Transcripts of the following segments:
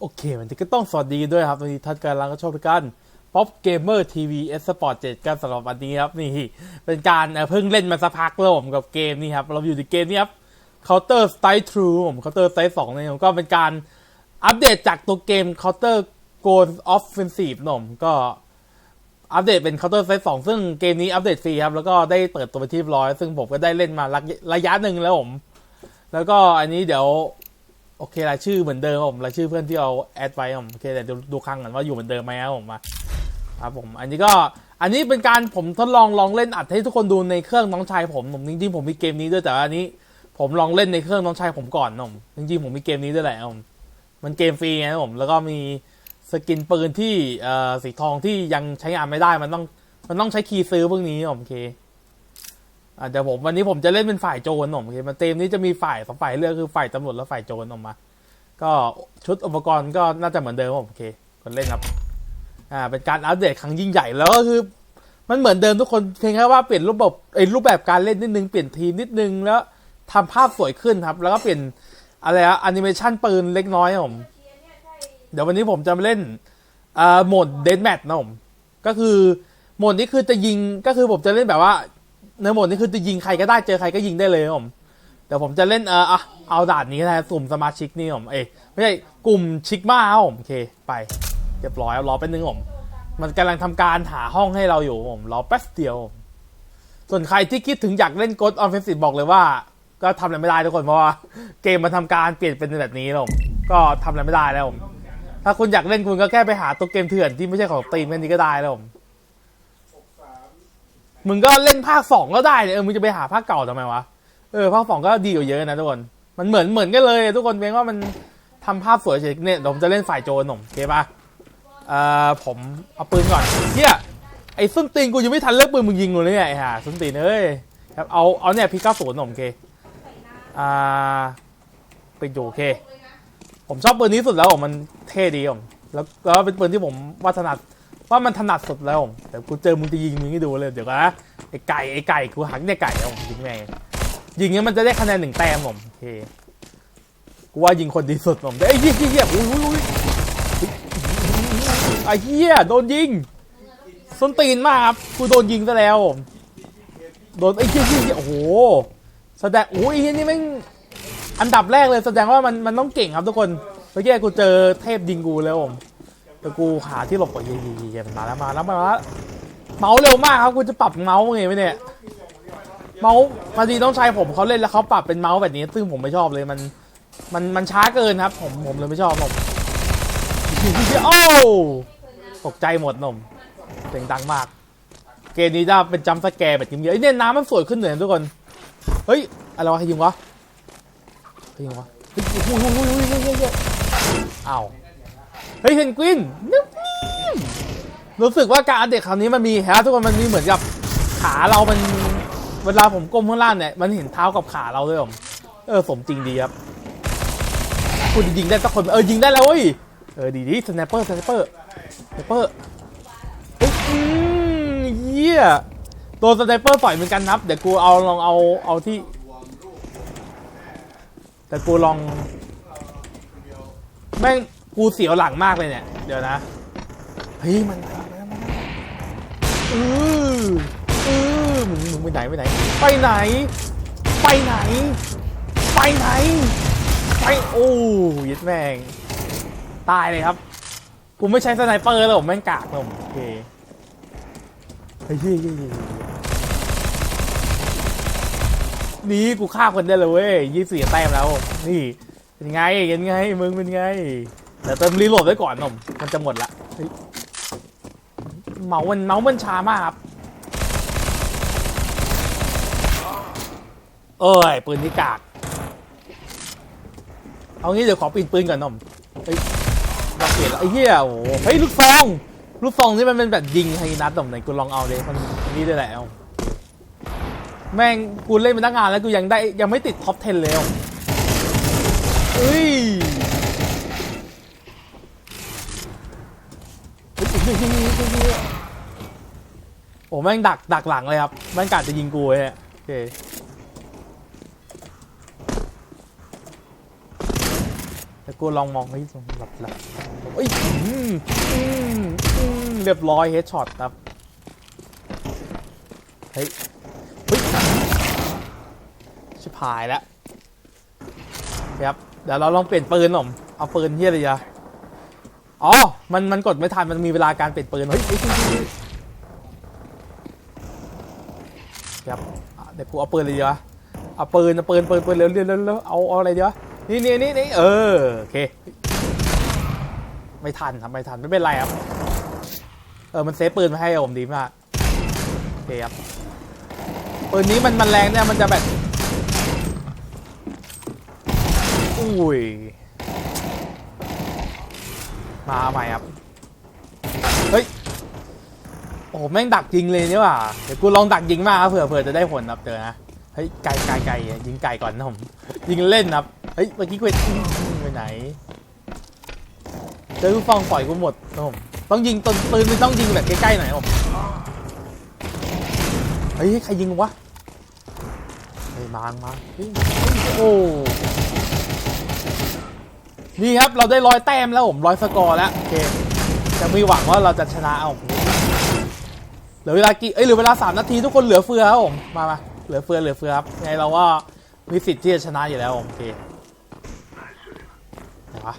โอเควันนี้ก็ต้องสวัสดีด้วยครับวันนี้ท่านกำลังก็ชอบทุกกัน Pop Gamer TV S Sport 7กันสำหรับวันนี้ครับนี่ เป็นการเพิ่งเล่นมาสักพักแล้วผมกับเกมนี้ครับ เราอยู่ในเกมนี้ครับ Counter Strike True ผม Counter Strike 2เนี่ยผมก็เป็นการอัปเดตจากตัวเกม Counter Ghost Offensive นะผมก็อัปเดตเป็น Counter Strike 2 ซึ่งเกมนี้อัปเดตฟรีครับ แล้วก็ได้เปิดตัวไปที่ร้อย ซึ่งผมก็ได้เล่นมาระยะหนึ่งแล้วผม แล้วก็อันนี้เดี๋ยว โอเครายชื่อเหมือนเดิมผมรายชื่อเพื่อนที่เราแอดไว้ผมโอเคแต่ดูดูครั้งก่อนว่าอยู่เหมือนเดิมไหมครับผมมาครับผมอันนี้ก็อันนี้เป็นการผมทดลองลองเล่นอัดให้ทุกคนดูในเครื่องน้องชายผมผมจริงๆผมมีเกมนี้ด้วยแต่ว่าอันนี้ ผมลองเล่นในเครื่องน้องชายผมก่อนนะผมจริงๆผมมีเกมนี้ด้วยแหละผมมันเกมฟรีไงผมแล้วก็มีสกินปืนที่สีทองที่ยังใช้งานไม่ได้มันต้องมันต้องใช้คีย์ซื้อพวกนี้ผมโอเค อะเดี๋ยวผมวันนี้ผมจะเล่นเป็นฝ่ายโจรผมโอเคมันเต็มนี้จะมีฝ่ายสองฝ่ายเลือกคือฝ่ายตำรวจและฝ่ายโจรออกมา ก็ชุดอุปกรณ์ก็น่าจะเหมือนเดิมผมโอเคคนเล่นครับ อ่า เป็นการอัปเดตครั้งยิ่งใหญ่แล้วก็คือ มันเหมือนเดิมทุกคนเพียงแค่ว่าเปลี่ยนรูปแบบไอ้รูปแบบการเล่นนิดนึงเปลี่ยนทีมนิดนึงแล้วทำภาพสวยขึ้นครับ แล้วก็เปลี่ยนอะไรอะแอนิเมชันปืนเล็กน้อยผมเดี๋ยววันนี้ผมจะมาเล่นอ่าโหมดเดนแมทนะผมก็คือโหมดนี้คือจะยิงก็คือผมจะเล่นแบบว่า ในโหมดนี้คือจะยิงใครก็ได้เจอใครก็ยิงได้เลยผมแต่ผมจะเล่นเอออะเอาด่านนี้นะสุ่มสมาชิกนี่ผมเอ้ไม่ใช่กลุ่มชิกมาครับผมโอเคไปเรียบร้อยรอแป๊บนึงผมมันกำลังทำการหาห้องให้เราอยู่ผมรอแป๊บเดียว ส่วนใครที่คิดถึงอยากเล่นกดออนเฟนซีฟบอกเลยว่า ก็ทำอะไรไม่ได้ทุกคนเพราะว่าเกมมันทำการเปลี่ยนเป็นแบบนี้แล้วผมก็ทำอะไรไม่ได้แล้วผมถ้าคุณอยากเล่นคุณก็แค่ไปหาตัวเกมเถื่อนที่ไม่ใช่ของตีมแค่นี้ก็ได้แล้วผม มึงก็เล่นภาคสองก็ได้เนี่ยเออมึงจะไปหาภาคเก่าทำไมวะเออภาคสองก็ดีกว่าเยอะนะทุกคนมันเหมือนเหมือนกันเลย ทุกคนเพียงว่ามันทำภาพสวยเฉยเนี่ยผมจะเล่นฝ่ายโจรหนุ่มโอเคปะเอ่อผมเอาปืนก่อนเฮียไอ้ส้นตีนกูยังไม่ทันเลิกปืนมึงยิงกูเลยเนี่ยไอ้ห่าส้นตีนเอ้ยครับเอาเอาเนี่ยพีเก้าศูนย์หนุ่มโอเคอ่าปืนโจโอเค ผมชอบปืนนี้สุดแล้วผมมันเท่ดีผมแล้วแล้วเป็นปืนที่ผมว่าถนัด ว่ามันถนัดสุดแล้วแต่กูเจอมึงจะยิงมึงให้ดูเลยเดี๋ยวก่อนนะไอ้ไก่ไอ้ไก่กูหักเนี่ยไก่แล้วผมยิงแม่งยิงเงี้ยมันจะได้คะแนนหนึ่งแต้มผมโอเคกูว่ายิงคนดีสุดผมแต่ไอ้เหี้ยเหี้ยเหี้ยอุ้ยอุ้ยไอ้เหี้ยโดนยิงส้นตีนมากครับกูโดนยิงซะแล้วโดนไอ้เหี้ยเหี้ยเหี้ยโอ้โหแสดงโอ้ยไอ้เหี้ยนี่แม่งอันดับแรกเลยแสดงว่ามันมันต้องเก่งครับทุกคนเมื่อกี้กูเจอเทพยิงกูแล้วผม แต่กูหาที่หลบก่อนเยเหี้ยเหี้ยมันมาแล้วมาแล้วมาแล้วเมาส์เร็วมากครับกูจะปรับเมาส์ไงวะเนี่ยเมาส์พอดีต้องใช้ผมเขาเล่นแล้วเขาปรับเป็นเมาส์แบบนี้ ซึ่งผมไม่ชอบเลยมันมันมันช้าเกินครับ ผมผมเลยไม่ชอบผมโอ้ตกใจหมดนมเสียงดังมาก เกมนี้ได้เป็นจัมสแกร์แบบยิ้มเยอะไอ้เนี่ยน้ำมันสวยขึ้นเลยนะทุกคนเฮ้ยอะไรวะใครยิงวะใครยิงวะเฮ้ยโอ้โหโอ้โหโอ้โหโอ้โหโอ้โหโอ้โหอ้าว เฮ้ยเพนกวินนึกรู้สึกว่าการอัปเดตคราวนี้มันมีฮะทุกคนมันมีเหมือนกับขาเรามันเวลาผมก้มข้างล่างเนี่ยมันเห็นเท้ากับขาเราด้วยผมเออสมจริงดีครับคุณยิงได้สักคนเออยิงได้แล้วเว้ยเออดีดีสไนปเปอร์สไนปเปอร์สไนปเปอร์เฮ้ยอืมเยี่ยตัวสไนเปอร์ปล่อยเหมือนกันนับเดี๋ยวกูเอาลองเอาเอาที่แต่กูลอง แม่ง กูเสียวหลังมากเลยเนี่ย เดี๋ยวนะ เฮ้ย มันมาแล้วมันมาแล้วอือเออมึงมึงไปไหนไปไหน ไปไหน ไปไหน ไปไหน ไป โอ้ยแม่ง ตายเลยครับ กูไม่ใช้สไนเปอร์แล้วผมแม่งกากเลยผมโอเคเฮ้ยเฮ้ยเฮ้ยี้นี่กูฆ่าคนได้เลยเว้ยยี่สี่แต้มแล้ว นี่ เป็นไง เป็นไง มึงเป็นไง เดี๋ยวเติมรีโหลดไว้ก่อนหนมมันจะหมดละเฮ้ยเมาส์มันเมาส์มันช้ามากครับเอ้ยปืนนี่กากเอางี้เดี๋ยวขอปีนปืนก่อนนมเฮ้ยเราเปลี่ยนแล้วไอ้เหี้ยโอ้โหเฮ้ยลูกซองลูกซองนี่มันเป็นแบบยิงไฮนัดนมไหนกูลองเอาเลยมันนี่ได้แล้วแม่งกูเล่นมาตั้งงานแล้วกูยังได้ยังไม่ติดท็อป 10 เลยอะเฮ้ยเฮ้ยเฮ้ยเฮ้ยเฮ้ยเฮ้ยเฮ้ย โอ้แม่งดักดักหลังเลยครับแม่งกาจะยิงกูเลยอะโอเคแต่กูลองมองให้ตรงหลับหลับเอ้ยอืมอืมเรียบร้อยเฮดช็อตครับเฮ้ยเฮ้ยชิบหายแล้วครับเดี๋ยวเราลองเปลี่ยนปืนหน่อมเอาปืนที่อะไรอะ อ๋อ มันมันกดไม่ทัน มันมีเวลาการเปลี่ยนปืนเฮ้ยเฮ้ยเฮ้ยเฮ้ยครับเดี๋ยวกูเอาปืนเลยดีวะเอาปืนเอาปืนปืนปืนเร็วเร็วเร็วเร็วเอาเอาอะไรดีวะนี่นี่นี่นี่เออโอเค ไม่ทันครับไม่ทันไม่เป็นไรครับ เออมันเซฟปืนมาให้ผมดีมากโอเคครับปืนนี้มันมันแรงเนี่ยมันจะแบบอุ้ย มาใหม่ครับ เฮ้ย โอ้โหแม่งดักยิงเลยนี่หว่า เดี๋ยวกูลองดักยิงมากครับเผื่อเผื่อจะได้ผลครับเจอนะ เฮ้ยไก่ไก่ไก่ยิงไก่ก่อนนะผม ยิงเล่นครับ เฮ้ยเมื่อกี้กูไปไหน เจอลูกฟองปล่อยกูหมดนะผม ต้องยิงตนปืนมันต้องยิงแบบใกล้ๆหน่อยผมเฮ้ยใครยิงวะเฮ้ยมามาเฮ้ยโอ้ นี่ครับเราได้ร้อยแต้มแล้วผมร้อยสกอร์แล้วโอเคจะมีหวังว่าเราจะชนะเอาเหลือเวลากี่เอ้ยเหลือเวลาสามนาทีทุกคนเหลือเฟือครับผมมามาเหลือเฟือเหลือเฟือครับไงเราว่ามีสิทธิ์ที่จะชนะอยู่แล้วโอเคไหนวะ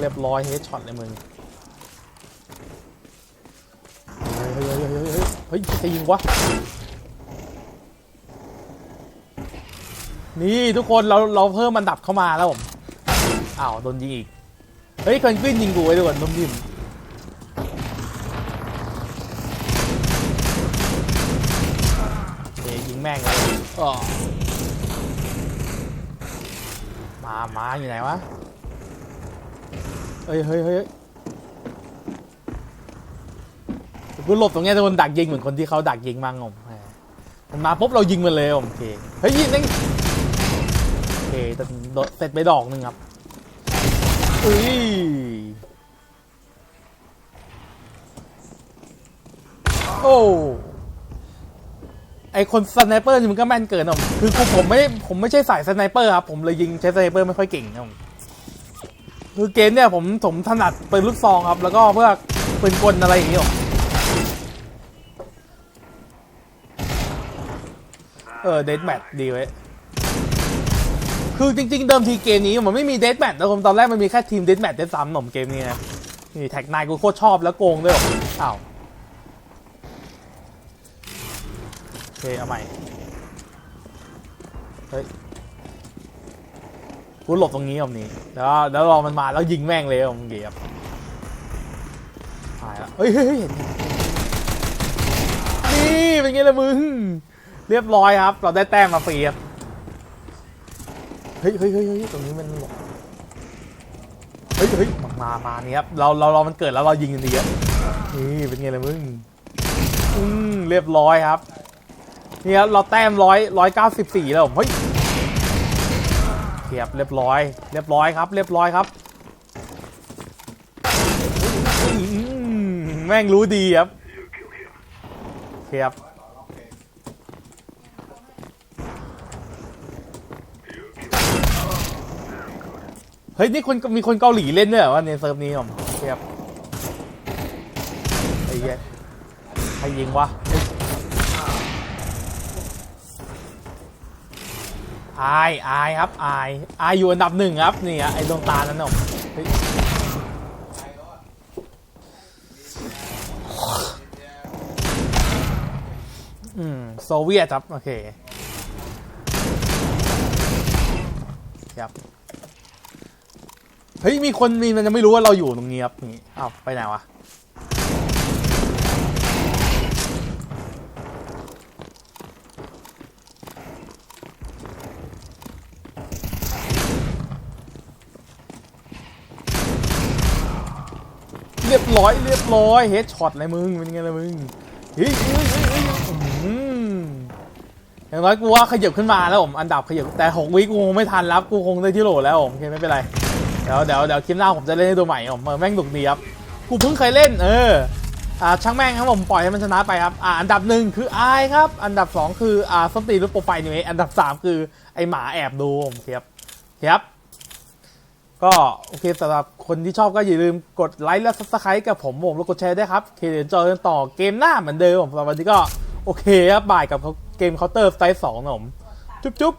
เรียบร้อยเฮดช็อตเลยมึงเฮ้ยเฮ้ยเฮ้ยเฮ้ยเฮ้ยเฮ้ยใครยิงวะนี่ทุกคนเราเราเพิ่มอันดับเข้ามาแล้วผม อ้าวโดนยิงอีก เฮ้ยคนขึ้นยิงกูไว้ด้วยนุ่มนิ่มเฮ้ยยิงแม่งเลยอ้อมามาอยู่ไหนวะ เฮ้ยเฮ้ยเฮ้ยกูหลบตรงเนี้ยโดนดักยิงเหมือนคนที่เขาดักยิงมั่งผมมันมาปุ๊บเรายิงมันเลยผมโอเค เฮ้ยยิงนั่งโอเคแต่เสร็จไปดอกหนึ่งครับ อุ้ยโอ้ไอคนสไนเปอร์นี่มันก็แม่นเกินอะคือกูผมไม่ผมไม่ใช่สายสไนเปอร์ครับผมเลยยิงใช้สไนเปอร์ไม่ค่อยเก่งครับผมคือเกมเนี่ยผมผมถนัดปืนลูกซองครับ แล้วก็เพื่อปืนกลอะไรอย่างเงี้ยเออเดดแมทดีไว้ คือจริง ๆ เดิมทีเกมนี้มันไม่มีเด a แมทนะผมตอนแรกมันมีแค่ทีมเด a แมทเด d ซ้ำหนมเกมนี้นะนี่แท็กนายกูโคตรชอบแล้วโกงด้วยอ้าวโอเคเอาใหม่เฮ้ยกูหลบตรงนี้ผมนี้แล้วแล้วรอมันมาแล้วยิงแม่งเลยผมเกียบหายละเฮ้ยเฮ้ยเฮ้ยเห็นนี่เป็นไงล่ะมึงเรียบร้อยครับ เราได้แต้มมาฟรีครับ เฮ้ยเฮ้ยเฮ้ยเฮ้ยตรงนี้มันเฮ้ยเฮ้ยมามา มานี่ครับ เราเราเรามันเกิดแล้วเรายิงกันดีอะนี่เป็นไงล่ะมึง อืมเรียบร้อยครับ นี่ครับเราแต้มร้อยร้อยเก้าสิบสี่แล้วเฮ้ยเทียบเรียบร้อย เรียบร้อยครับ เรียบร้อยครับอืมแม่งรู้ดีครับเทียบ เฮ้ยนี่คนมีคนเกาหลีเล่นด้วยเหรอวะในเซิร์ฟนี้ผมเทียบไอ้เหี้ยใครยิงวะอายอายครับอายอายอยู่อันดับหนึ่งครับนี่อะไอ้ดวงตานั้นผมเฮ้ยอืมโซเวียตครับ โอเคครับ เฮ้ยมีคนมีมันจะไม่รู้ว่าเราอยู่ตรงนี้ครับนี่อ้าวไปไหนวะเรียบร้อยเรียบร้อยเฮดช็อตเลยมึงเป็นไงเล่ะมึงเฮ้ยเฮ้ยเฮ้ยอย่างน้อยกูว่าขยับขึ้นมาแล้วผมอันดับขยับแต่หกวิกูคงไม่ทันรับกูคงได้ที่โหลแล้วผมโอเคไม่เป็นไร ดี๋ยวเดี๋ยวเดี๋ยวคลิปหน้าผมจะเล่นให้ดูใหม่ผมแม่งดุกดีครับกูเพิ่งเคยเล่นเอออ่าช่างแม่งครับผมปล่อยให้มันชนะไปครับอ่าอันดับหนึ่งคืออายครับ อันดับสองคืออ่าสตีรูปโปรไฟล์นี่เออันดับสามคือไอหมาแอบดูผมครับครับ ก็โอเคสำหรับคนที่ชอบก็อย่าลืมกดไลค์และซับสไครต์กับผมผมแล้วกดแชร์ได้วยครับเคเดี๋ยวเจอกันต่อเกมหน้าเหมือนเดิมผมสำหรับวันนี้ก็โอเคครับบ่ายกับเกมเคาน์เตอร์ไซส์สองผมจุ๊บจุ๊บ